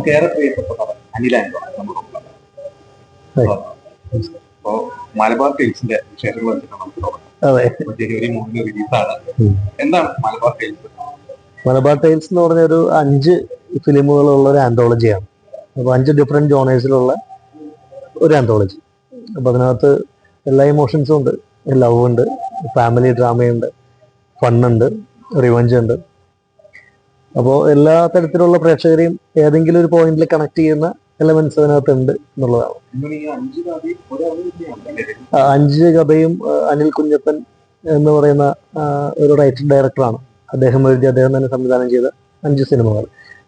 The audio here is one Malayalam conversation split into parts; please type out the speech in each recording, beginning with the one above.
നമുക്ക് ഏറെ പ്രിയപ്പെട്ട നടൻ അനിൽ ആന്റോ നമ്മുടെ ഒപ്പം. അപ്പോ മലബാർ ടൈൽസിന്റെ വിശേഷങ്ങൾ നമുക്ക് തുടങ്ങാം. ജനുവരി മൂന്നിന് റിലീസാണ്. എന്താണ് മലബാർ ടൈൽസ്? മലബാർ ടൈൽസ് എന്ന് പറഞ്ഞ ഒരു അഞ്ച് ഫിലിമുകളുള്ള ഒരു ആന്തോളജിയാണ്. അപ്പോൾ അഞ്ച് ഡിഫറെന്റ് ജോണേഴ്സിലുള്ള ഒരു ആന്തോളജി. അപ്പോൾ അതിനകത്ത് എല്ലാ ഇമോഷൻസും ഉണ്ട്. ലവ് ഉണ്ട് ഫാമിലി ഡ്രാമയുണ്ട് ഫണ്ണുണ്ട് റിവഞ്ച് ഉണ്ട്. അപ്പോൾ എല്ലാ തരത്തിലുള്ള പ്രേക്ഷകരെയും ഏതെങ്കിലും ഒരു പോയിന്റിൽ കണക്ട് ചെയ്യുന്ന എലമെന്റ്സ് അതിനകത്ത് ഉണ്ട് എന്നുള്ളതാണ് അഞ്ച് കഥയും അനിൽ കുഞ്ഞപ്പൻ എന്ന് പറയുന്ന ഒരു റൈറ്റർ ഡയറക്ടറാണ് അദ്ദേഹം എഴുതി അദ്ദേഹം തന്നെ സംവിധാനം ചെയ്ത അഞ്ച് സിനിമകൾ.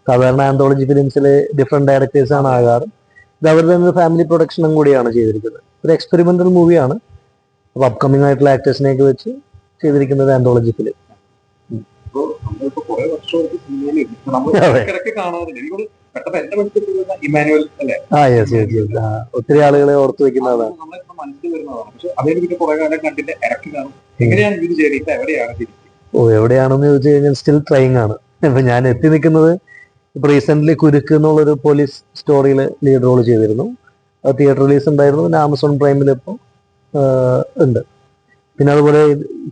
സാധാരണ ആന്തോളജി ഫിലിംസിലെ ഡിഫറെന്റ് ഡയറക്ടേഴ്സ് ആണ് ആകാറ്. ഇത് അവരുടെ തന്നെ ഫാമിലി പ്രൊഡക്ഷനും കൂടിയാണ് ചെയ്തിരിക്കുന്നത്. ഒരു എക്സ്പെരിമെന്റൽ മൂവിയാണ് അപ്പോൾ അപ്കമിംഗ് ആയിട്ടുള്ള ആക്ടേഴ്സിനെയൊക്കെ വെച്ച് ചെയ്തിരിക്കുന്നത് ആന്തോളജി ഫിലിം ഇപ്പോ നമ്മളിപ്പോ കുറെ വർഷമായിട്ട് സിനിമയിൽ നമ്മൾ. കാണാറില്ല പെട്ടെന്ന് എന്റെ ഇമാനുവൽ അല്ലെ? ഒത്തിരി ആളുകളെ ഓർത്തു വെക്കുന്നതാണ് നമ്മളിപ്പോ മനസ്സിൽ വരുന്നതാണ്. പക്ഷെ അതേ പിന്നെ കുറെ കാലം കണ്ടിട്ട് എങ്ങനെയാണ് ഇത് ചെയ്തിട്ട് എവിടെയാണ് ഓ എവിടെയാണെന്ന് ചോദിച്ചു കഴിഞ്ഞാൽ സ്റ്റിൽ ട്രൈങ് ആണ്. ഇപ്പൊ ഞാൻ എത്തി നിൽക്കുന്നത് ഇപ്പൊ റീസെന്റ് കുരുക്ക് എന്നുള്ളൊരു പോലീസ് സ്റ്റോറിയിൽ ലീഡ് റോൾ ചെയ്തിരുന്നു. അത് തിയേറ്റർ റിലീസ് ഉണ്ടായിരുന്നു പിന്നെ ആമസോൺ പ്രൈമിൽ ഇപ്പോൾ ഉണ്ട്. പിന്നെ അതുപോലെ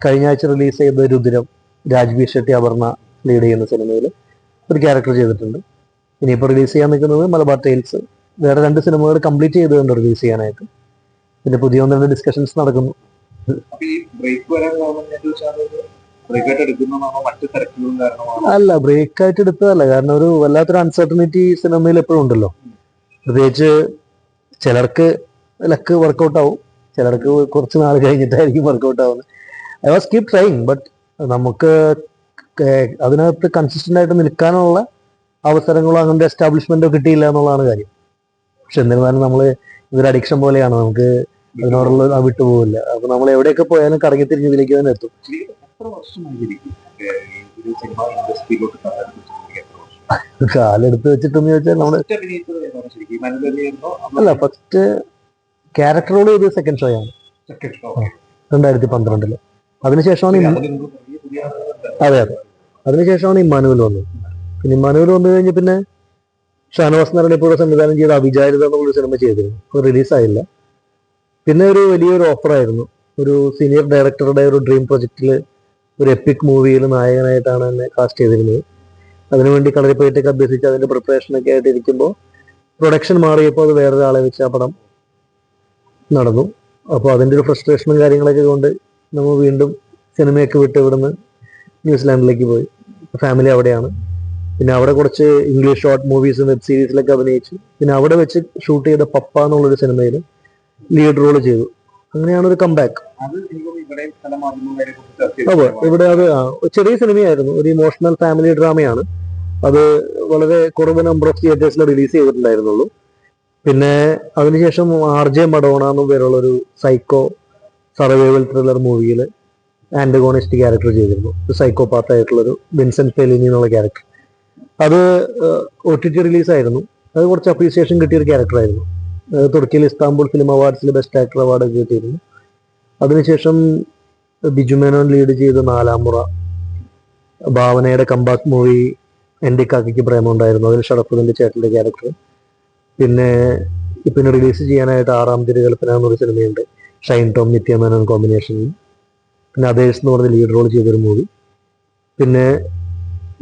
കഴിഞ്ഞ ആഴ്ച റിലീസ് ചെയ്ത രുദ്രം. രാജ്ബി ഷെട്ടി അപർണ ലീഡ് ചെയ്യുന്ന സിനിമയിൽ ഒരു ക്യാരക്ടർ ചെയ്തിട്ടുണ്ട്. ഇനിയിപ്പോൾ റിലീസ് ചെയ്യാൻ നിൽക്കുന്നത് മലബാർ ടൈൽസ് വേറെ രണ്ട് സിനിമകൾ കംപ്ലീറ്റ് ചെയ്തിട്ടുണ്ട് റിലീസ് ചെയ്യാനായിട്ട്. പിന്നെ പുതിയ ഒന്ന് രണ്ട് ഡിസ്കഷൻസ് നടക്കുന്നു. അല്ല ബ്രേക്ക് ആയിട്ട് എടുത്തതല്ല. കാരണം ഒരു വല്ലാത്തൊരു അൺസർട്ടനിറ്റി സിനിമയിൽ എപ്പോഴും ഉണ്ടല്ലോ. പ്രത്യേകിച്ച് ചിലർക്ക് ലക്ക് വർക്കൗട്ട് ആവും. ചിലർക്ക് കുറച്ച് നാൾ കഴിഞ്ഞിട്ടായിരിക്കും വർക്കൗട്ട് ആവുന്നത്. I was keep trying but നമുക്ക് അതിനകത്ത് കൺസിസ്റ്റന്റ് ആയിട്ട് നിൽക്കാനുള്ള അവസരങ്ങളോ അങ്ങനത്തെ എസ്റ്റാബ്ലിഷ്മെന്റോ കിട്ടിയില്ല എന്നുള്ളതാണ് കാര്യം. പക്ഷെ എന്നിരുന്നാലും നമ്മൾ ഇതൊരു അഡിക്ഷൻ പോലെയാണ്. നമുക്ക് അതിനോടുള്ള വിട്ടുപോകില്ല അപ്പൊ നമ്മൾ എവിടെയൊക്കെ പോയാലും കറങ്ങി തിരിഞ്ഞ് ഇതിലേക്ക് തന്നെ എത്തും. കാലെടുത്ത് വെച്ചിട്ടെന്ന് ചോദിച്ചാൽ നമ്മൾ അല്ല ഫസ്റ്റ് ക്യാരക്ടറോട് റോൾ സെക്കൻഡ് ഷോ ആണ്. രണ്ടായിരത്തി പന്ത്രണ്ടിൽ. അതിനുശേഷമാണ് അതെ അതെ. അതിനുശേഷമാണ് ഇമ്മാനുവൽ വന്നത്. പിന്നെ ഇമ്മാനുവൽ വന്നു കഴിഞ്ഞ് പിന്നെ ഷാനവാസ് നാരായണപ്പുഴ സംവിധാനം ചെയ്ത അവിചാരിത എന്നുള്ളൊരു സിനിമ ചെയ്തിരുന്നു അത് റിലീസായില്ല. പിന്നെ ഒരു വലിയൊരു ഓഫറായിരുന്നു ഒരു സീനിയർ ഡയറക്ടറുടെ ഒരു ഡ്രീം പ്രൊജക്റ്റിൽ ഒരു എപ്പിക് മൂവിയിൽ നായകനായിട്ടാണ് എന്നെ കാസ്റ്റ് ചെയ്തിരുന്നത്. അതിനുവേണ്ടി കളരിപ്പയറ്റൊക്കെ അഭ്യസിച്ച് അതിന്റെ പ്രിപ്പറേഷനൊക്കെ ആയിട്ട് ഇരിക്കുമ്പോൾ പ്രൊഡക്ഷൻ മാറിയപ്പോൾ അത് വേറൊരാളെ വെച്ച് ആ പടം നടന്നു. അപ്പോൾ അതിന്റെ ഒരു ഫ്രസ്ട്രേഷനും കാര്യങ്ങളൊക്കെ കൊണ്ട് നമ്മൾ വീണ്ടും സിനിമയൊക്കെ വിട്ട് ഇവിടുന്ന് ന്യൂസിലാൻഡിലേക്ക് പോയി. ഫാമിലി അവിടെയാണ്. പിന്നെ അവിടെ കുറച്ച് ഇംഗ്ലീഷ് ഷോർട്ട് മൂവീസും വെബ് സീരീസിലൊക്കെ അഭിനയിച്ചു. പിന്നെ അവിടെ വെച്ച് ഷൂട്ട് ചെയ്ത പപ്പ എന്നുള്ളൊരു സിനിമയിൽ ലീഡ് റോൾ ചെയ്തു. അങ്ങനെയാണ് ഒരു കംബാക്ക് അത് ഇവിടെ അതെ ചെറിയ സിനിമയായിരുന്നു. ഒരു ഇമോഷണൽ ഫാമിലി ഡ്രാമയാണ് അത് വളരെ കുറവ് നമ്പർ ഓഫ് തിയേറ്റേഴ്സിൽ റിലീസ് ചെയ്തിട്ടുണ്ടായിരുന്നുള്ളൂ. പിന്നെ അതിനുശേഷം ആർ ജെ മഡോണ എന്നും പേരുള്ള ഒരു സൈക്കോ സർവൈവൽ ത്രില്ലർ മൂവിയിൽ ആന്റഗോണിസ്റ്റ് ക്യാരക്ടർ ചെയ്തിരുന്നു. സൈക്കോപാത്ത് ആയിട്ടുള്ളൊരു വിൻസെന്റ് ഫെലിനി എന്നുള്ള ക്യാരക്ടർ അത് ഒ ടി ടി റിലീസായിരുന്നു അത് കുറച്ച് അപ്രീസിയേഷൻ കിട്ടിയൊരു ക്യാരക്ടറായിരുന്നു തുർക്കിയിൽ ഇസ്താംബുൾ ഫിലിം അവാർഡ്സിൽ ബെസ്റ്റ് ആക്ടർ അവാർഡ് കിട്ടിയിരുന്നു. അതിനുശേഷം ബിജു മേനോൻ ലീഡ് ചെയ്ത നാലാം മുറ ഭാവനയുടെ കമ്പാക്ക് മൂവി എന്റെ കാക്കയ്ക്ക് പ്രേമം ഉണ്ടായിരുന്നു അതിൽ ഷറഫുദ്ദിന്റെ ചേട്ടന്റെ ക്യാരക്ടർ പിന്നെ പിന്നെ റിലീസ് ചെയ്യാനായിട്ട് ആറാം തിരുകൽപ്പന എന്നൊരു സിനിമയുണ്ട് ഷൈൻ ടോം നിത്യ മേനോൻ കോമ്പിനേഷനിൽ പിന്നെ അതേഴ്സ് എന്ന് പറഞ്ഞ ലീഡ് റോൾ ചെയ്തൊരു മൂവി പിന്നെ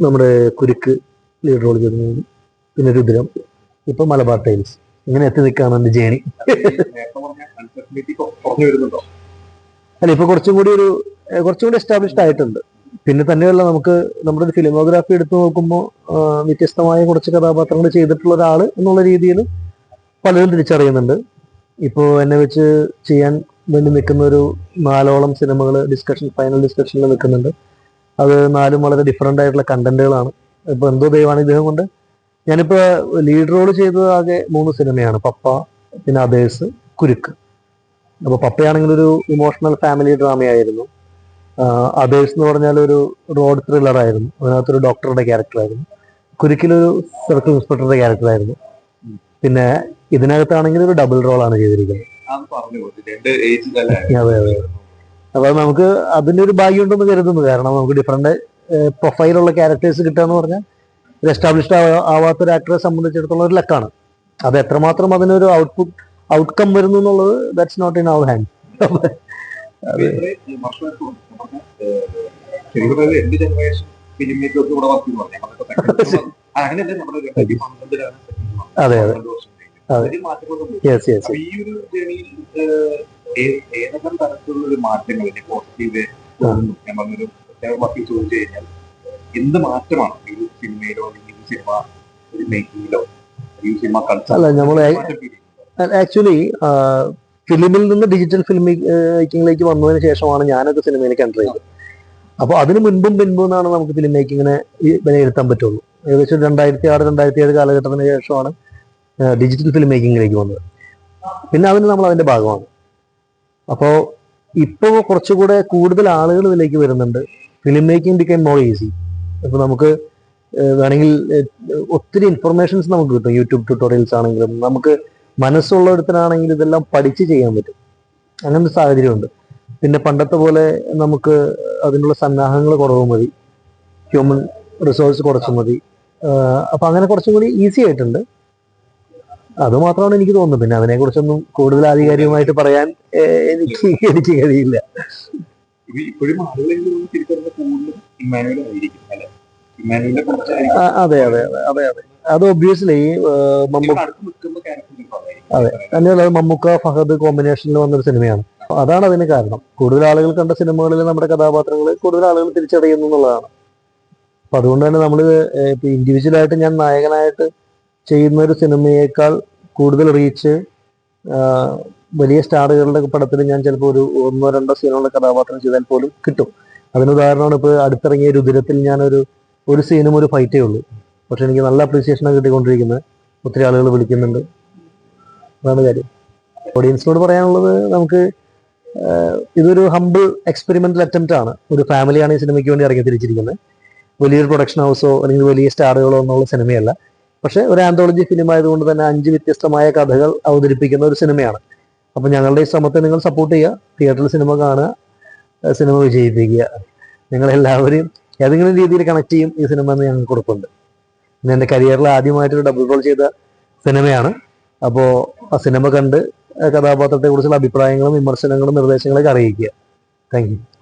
നമ്മുടെ കുരുക്ക് ലീഡ് റോൾ ചെയ്ത മൂവി പിന്നെ രുദ്രം. ഇപ്പൊ മലബാർ ടൈൽസ് ഇങ്ങനെ എത്തി നിൽക്കുകയാണ് എന്റെ ജേണി അല്ല ഇപ്പൊ കുറച്ചും കൂടി ഒരു കുറച്ചും കൂടി എസ്റ്റാബ്ലിഷ്ഡ് ആയിട്ടുണ്ട്. പിന്നെ തന്നെയല്ല നമുക്ക് നമ്മുടെ ഒരു ഫിലിമോഗ്രാഫി എടുത്തു നോക്കുമ്പോൾ വ്യത്യസ്തമായ കുറച്ച് കഥാപാത്രങ്ങൾ ചെയ്തിട്ടുള്ള ഒരാൾ എന്നുള്ള രീതിയിൽ പലരും തിരിച്ചറിയുന്നുണ്ട്. ഇപ്പോൾ എന്നെ വെച്ച് ചെയ്യാൻ വേണ്ടി നിൽക്കുന്ന ഒരു നാലോളം സിനിമകൾ ഡിസ്കഷൻ ഫൈനൽ ഡിസ്കഷനിൽ നിൽക്കുന്നുണ്ട്. അത് നാലും വളരെ ഡിഫറെന്റ് ആയിട്ടുള്ള കണ്ടന്റുകളാണ് ഇപ്പൊ എന്തോ ദൈവമാണ് ഇദ്ദേഹം കൊണ്ട്. ഞാനിപ്പോ ലീഡ് റോൾ ചെയ്തത് ആകെ മൂന്ന് സിനിമയാണ്. പപ്പ പിന്നെ അതേഴ്സ് കുരുക്ക്. അപ്പൊ പപ്പയാണെങ്കിൽ ഒരു ഇമോഷണൽ ഫാമിലി ഡ്രാമയായിരുന്നു അതേഴ്സ് എന്ന് പറഞ്ഞാൽ ഒരു റോഡ് ത്രില്ലർ ആയിരുന്നു. അതിനകത്തൊരു ഡോക്ടറുടെ ക്യാരക്ടറായിരുന്നു കുരുക്കിലൊരു സർക്കിൾ ഇൻസ്പെക്ടറുടെ ക്യാരക്ടറായിരുന്നു പിന്നെ ഇതിനകത്താണെങ്കിൽ ഒരു ഡബിൾ റോളാണ് ചെയ്തിരിക്കുന്നത്. അത് അതെ. അപ്പൊ നമുക്ക് അതിന്റെ ഒരു ഭാഗ്യം ഉണ്ടെന്ന് കരുതുന്നു. കാരണം നമുക്ക് ഡിഫറെന്റ് പ്രൊഫൈലുള്ള ക്യാരക്ടേഴ്സ് കിട്ടുക എന്ന് പറഞ്ഞാൽ ഒരു എസ്റ്റാബ്ലിഷ്ഡ് ആവാത്ത ഒരു ആക്ടറെ സംബന്ധിച്ചിടത്തോളം ഒരു ലക്കാണ് അത് എത്രമാത്രം അതിനൊരു ഔട്ട്പുട്ട് ഔട്ട്കം വരുന്നു എന്നുള്ളത് that's not in our hand അതെ, അതെ. യെസ് യെസ് ഈ ഒരു ജേണിയിൽ ഏതെല്ലാം തരത്തിലുള്ള ഒരു മാറ്റങ്ങൾ പോസിറ്റീവ് ഞാൻ പറഞ്ഞൊരു വാക്കിൽ ചോദിച്ചു കഴിഞ്ഞാൽ എന്ത് മാറ്റമാണ് ഒരു സിനിമയിലോ അല്ലെങ്കിൽ സിനിമ ഒരു മേക്കിങ്ങിലോ? സിനിമ കൾച്ചർ അല്ല, നമ്മൾ ആക്ച്വലി ഫിലിമിൽ നിന്ന് ഡിജിറ്റൽ ഫിലിം മേക്കിങ്ങിലേക്ക് വന്നതിന് ശേഷമാണ് ഞാനൊക്കെ സിനിമയിലേക്ക് എന്റർ ചെയ്തത്. അപ്പോൾ അതിന് മുൻപും പിൻപും എന്നാണ് നമുക്ക് ഫിലിം മേക്കിങ്ങിനെ വിലയിരുത്താൻ പറ്റുള്ളൂ. ഏകദേശം രണ്ടായിരത്തി ആറ് രണ്ടായിരത്തി ഏഴ് കാലഘട്ടത്തിന് ശേഷമാണ് ഡിജിറ്റൽ ഫിലിം മേക്കിങ്ങിലേക്ക് വന്നത്. പിന്നെ അതിന് നമ്മൾ അതിന്റെ ഭാഗമാണ്. അപ്പോൾ ഇപ്പോൾ കുറച്ചുകൂടെ കൂടുതൽ ആളുകൾ ഇതിലേക്ക് വരുന്നുണ്ട്. Film making become more easy ഇപ്പോൾ നമുക്ക് വേണമെങ്കിൽ ഒത്തിരി ഇൻഫർമേഷൻസ് നമുക്ക് കിട്ടും. യൂട്യൂബ് ട്യൂട്ടോറിയൽസ് ആണെങ്കിലും നമുക്ക് മനസ്സുള്ളിടത്തിനാണെങ്കിൽ ഇതെല്ലാം പഠിച്ച് ചെയ്യാൻ പറ്റും. അങ്ങനെ ഒരു സാഹചര്യമുണ്ട്. പിന്നെ പണ്ടത്തെ പോലെ നമുക്ക് അതിനുള്ള സന്നാഹങ്ങൾ കുറവ് മതി. ഹ്യൂമൻ റിസോഴ്സ് കുറച്ച് മതി. അപ്പൊ അങ്ങനെ കുറച്ചും കൂടി ഈസി ആയിട്ടുണ്ട്. അത് മാത്രമാണ് എനിക്ക് തോന്നുന്നത്. പിന്നെ അതിനെ അതിനെക്കുറിച്ചൊന്നും കൂടുതൽ ആധികാരികമായിട്ട് പറയാൻ എനിക്ക് എനിക്ക് കഴിയില്ല. അതെ അതെ അതെ അതെ അതെ. ഒബ്വിയസ്ലി അതെ. തന്നെയല്ല മമ്മൂക്ക ഫഹദ് കോമ്പിനേഷനിൽ വന്നൊരു സിനിമയാണ് അതാണ് അതിന് കാരണം. കൂടുതൽ ആളുകൾ കണ്ട സിനിമകളിൽ നമ്മുടെ കഥാപാത്രങ്ങൾ കൂടുതൽ ആളുകൾ തിരിച്ചറിയുന്നു എന്നുള്ളതാണ്. അപ്പൊ അതുകൊണ്ട് തന്നെ നമ്മൾ ഇപ്പൊ ഇൻഡിവിജ്വലായിട്ട് ഞാൻ നായകനായിട്ട് ചെയ്യുന്ന ഒരു സിനിമയേക്കാൾ കൂടുതൽ റീച്ച് വലിയ സ്റ്റാറുകളുടെ പടത്തിൽ ഞാൻ ചിലപ്പോൾ ഒരു ഒന്നോ രണ്ടോ സീനുള്ള കഥാപാത്രം ചെയ്താൽ പോലും കിട്ടും. അതിന് ഉദാഹരണമാണ് ഇപ്പോൾ അടുത്തിറങ്ങിയ രുദിരത്തിൽ ഞാനൊരു ഒരു സീനും ഒരു ഫൈറ്റേ ഉള്ളൂ. പക്ഷെ എനിക്ക് നല്ല അപ്രീസിയേഷനാണ് കിട്ടിക്കൊണ്ടിരിക്കുന്നത്. ഒത്തിരി ആളുകൾ വിളിക്കുന്നുണ്ട്. അതാണ് കാര്യം. ഓഡിയൻസിനോട് പറയാനുള്ളത് നമുക്ക് ഇതൊരു ഹംബിൾ എക്സ്പെരിമെന്റൽ അറ്റംപ്റ്റ് ആണ്. ഒരു ഫാമിലിയാണ് ഈ സിനിമയ്ക്ക് വേണ്ടി ഇറങ്ങി തിരിച്ചിരിക്കുന്നത്. വലിയൊരു പ്രൊഡക്ഷൻ ഹൗസോ അല്ലെങ്കിൽ വലിയ സ്റ്റാറുകളോ എന്നുള്ള സിനിമയല്ല. പക്ഷെ ഒരു ആന്തോളജി സിനിമ ആയതുകൊണ്ട് തന്നെ അഞ്ച് വ്യത്യസ്തമായ കഥകൾ അവതരിപ്പിക്കുന്ന ഒരു സിനിമയാണ്. അപ്പൊ ഞങ്ങളുടെ ഈ ശ്രമത്തെ നിങ്ങൾ സപ്പോർട്ട് ചെയ്യുക. തിയേറ്ററിൽ സിനിമ കാണുക. സിനിമ വിജയിപ്പിക്കുക. നിങ്ങൾ എല്ലാവരും ഏതെങ്കിലും രീതിയിൽ കണക്ട് ചെയ്യും ഈ സിനിമ എന്ന് ഞങ്ങൾക്ക് ഉറപ്പുണ്ട്. ഇന്ന് എന്റെ കരിയറിൽ ആദ്യമായിട്ടൊരു ഡബിൾ റോൾ ചെയ്ത സിനിമയാണ് അപ്പോൾ ആ സിനിമ കണ്ട് കഥാപാത്രത്തെ കുറിച്ചുള്ള അഭിപ്രായങ്ങളും വിമർശനങ്ങളും നിർദ്ദേശങ്ങളൊക്കെ അറിയിക്കുക. താങ്ക്